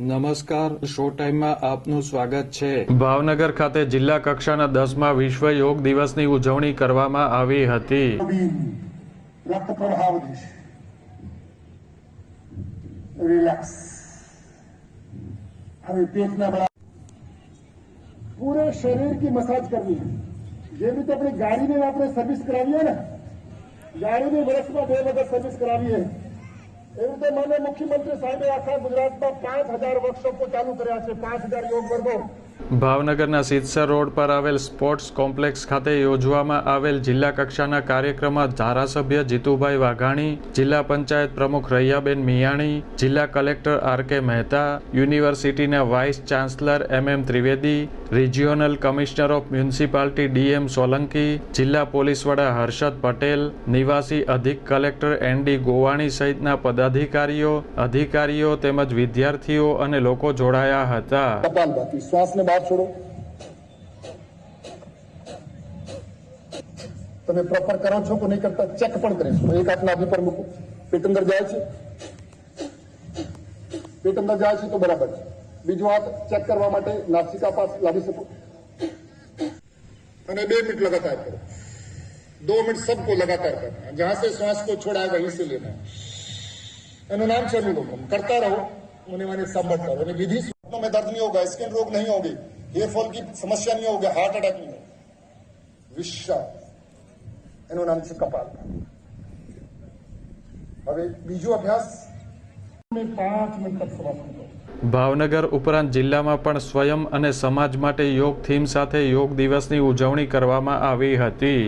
નમસ્કાર શો ટાઈમમાં આપનું સ્વાગત છે. ભાવનગર ખાતે જિલ્લા કક્ષાના દસમા વિશ્વ યોગ દિવસની ઉજવણી કરવામાં આવી હતી. પૂરે શરીર કી મસાજ કરવી. જેવી રીતે આપણી ગાડીને આપણે સર્વિસ કરાવીએ ને ગાડીની વર્ષમાં બે વખત સર્વિસ કરાવીએ. એવી રીતે માન્ય મુખ્યમંત્રી સાહેબે આખા ગુજરાતમાં પાંચ હજાર વર્કશોપો ચાલુ કર્યા છે. પાંચ હજાર યોગ વર્ગો. ભાવનગરના સિદ્સર રોડ પર આવેલ સ્પોર્ટ્સ કોમ્પ્લેક્સ ખાતે યોજવામાં આવેલ જિલ્લા કક્ષાના કાર્યક્રમમાં ધારાસભ્ય જીતુભાઈ વાઘાણી, જિલ્લા પંચાયત પ્રમુખ રૈયાબેન મિયાણી, જિલ્લા કલેક્ટર આર કે મહેતા, યુનિવર્સિટીના vice chancellor M M Trivedi, regional commissioner of municipality DM Solanki, જિલ્લા પોલીસ વડા હર્ષદ પટેલ, નિવાસી અધિક કલેક્ટર એન ડી ગોવાણી સહિતના પદાધિકારીઓ, અધિકારીઓ તેમજ વિદ્યાર્થીઓ અને લોકો જોડાયા હતા. બહાર છોડો. તમે પ્રોપર કરો છો કે નહીં કરતા ચેક પણ કરીશું એક હાથ નાભી પર મૂકો. પેટ અંદર જાય છે? પેટ અંદર જાય છે તો બરાબર છે. બીજો હાથ ચેક કરવા માટે નાસિકા પાસ લાવી શકો. અને બે મિનિટ લગાતાર કરો. દો મિનિટ સબકો लगातार करना जहां से श्वास को छोड़ा है वहीं से लेना है अनुनाम चलू करता रहो होने वाले संभलता रहो विधि में दर्द नहीं होगा स्किन रोग नहीं होगी हेयर फॉल की समस्या नहीं होगी हार्ट अटैक नहीं होगा વિશ્વા એનું નામ છે કપાલ હવે બીજો અભ્યાસ પાંચ મિનિટ તક શ્વાસ કરો ભાવનગર ઉપરાંત જિલ્લામાં પણ સ્વયં અને સમાજ માટે યોગ થીમ સાથે યોગ દિવસની ઉજવણી કરવામાં આવી હતી